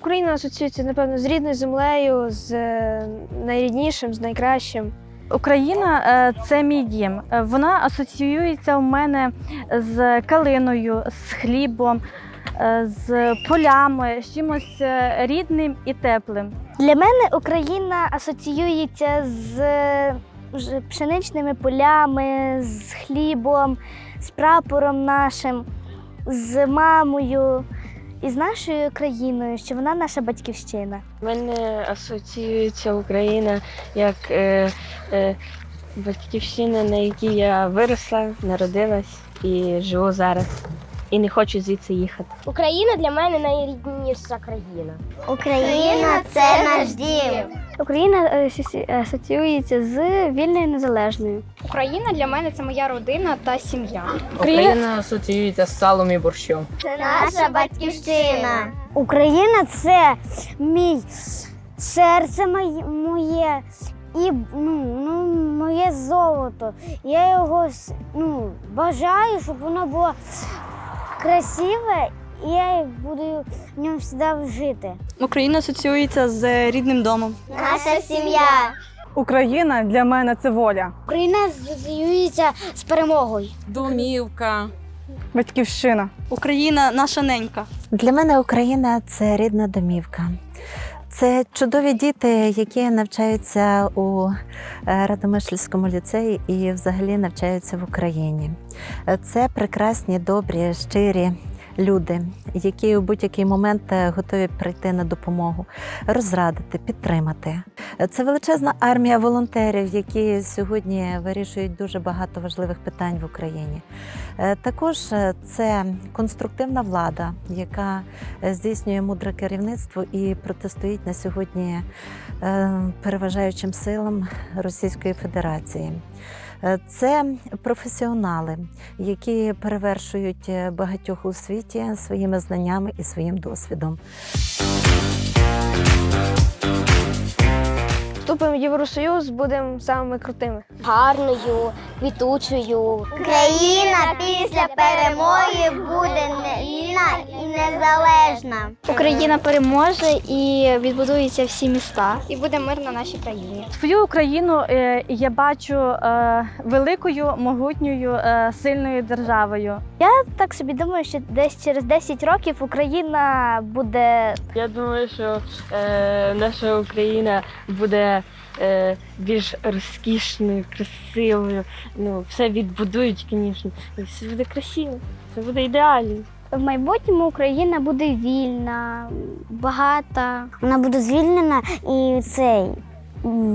Україна асоціюється, напевно, з рідною землею, з е, найріднішим, з найкращим. Україна е, це мій дім. Е, Вона асоціюється у мене з калиною, з хлібом, з полями, з чимось рідним і теплим. Для мене Україна асоціюється з пшеничними полями, з хлібом, з прапором нашим, з мамою і з нашою країною, що вона наша батьківщина. Мене асоціюється Україна як е, е, батьківщина, на якій я виросла, народилась і живу зараз. І не хочу звідси їхати. Україна для мене найрідніша країна. Україна це наш дім. Україна е, асоціюється з вільною незалежною. Україна для мене це моя родина та сім'я. Україна асоціюється з салом і борщом. Це наша батьківщина. Україна це мій серце моє, моє і ну, ну, моє золото. Я його ну, бажаю, щоб воно було красиве, і я буду в ньому завжди жити. Україна асоціюється з рідним домом. Наша сім'я. Україна для мене це воля, Україна асоціюється з перемогою. Домівка. батьківщина. Україна наша ненька. Для мене Україна це рідна домівка. Це чудові діти, які навчаються у е, Радомишльському ліцеї і взагалі навчаються в Україні. Е, Це прекрасні, добрі, щирі люди, які у будь-який момент е, готові прийти на допомогу, розрадити, підтримати. Це величезна армія волонтерів, які сьогодні вирішують дуже багато важливих питань в Україні. Е, Також е, це конструктивна влада, яка здійснює мудре керівництво і протистоїть на сьогодні переважаючим силам Російської Федерації. Е, Це професіонали, які перевершують е, багатьох у світі своїми знаннями і своїм досвідом. Вступимо в Євросоюз, будемо самими крутими. Гарною, квітучою. Україна після перемоги буде незалежна. Україна переможе і відбудуються всі міста. І буде мир на нашій країні. Свою Україну е, я бачу е, великою, могутньою, е, сильною державою. Я Так собі думаю, що десь через 10 років Україна буде Я думаю, що е, наша Україна буде е, більш розкішною, красивою. Ну, все відбудують, звісно. І все буде красиво, все буде ідеально. В майбутньому Україна буде вільна, багата. Вона буде звільнена і цей.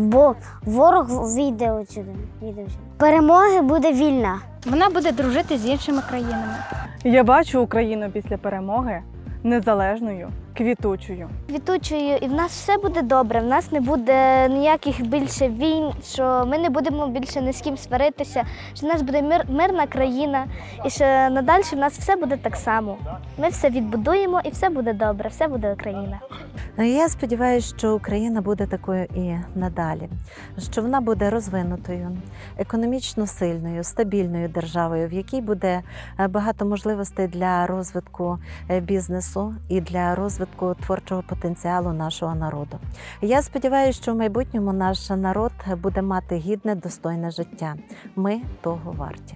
Бо ворог війде отсюди. Вийде отсюди. Перемоги буде вільна. Вона буде дружити з іншими країнами. Я бачу Україну після перемоги незалежною, квітучою. Квітучою, і в нас все буде добре. В нас не буде ніяких більше війн, що ми не будемо більше ні з ким сваритися, що в нас буде мир, мирна країна, і що надалі в нас все буде так само. Ми все відбудуємо і все буде добре, все буде Україна. Ну, Я сподіваюся, що Україна буде такою і надалі, що вона буде розвинутою, економічно сильною, стабільною державою, в якій буде е, багато можливостей для розвитку е, бізнесу і для розвитку творчого потенціалу нашого народу. Я сподіваюся, що в майбутньому наш народ буде мати гідне, достойне життя. Ми того варті.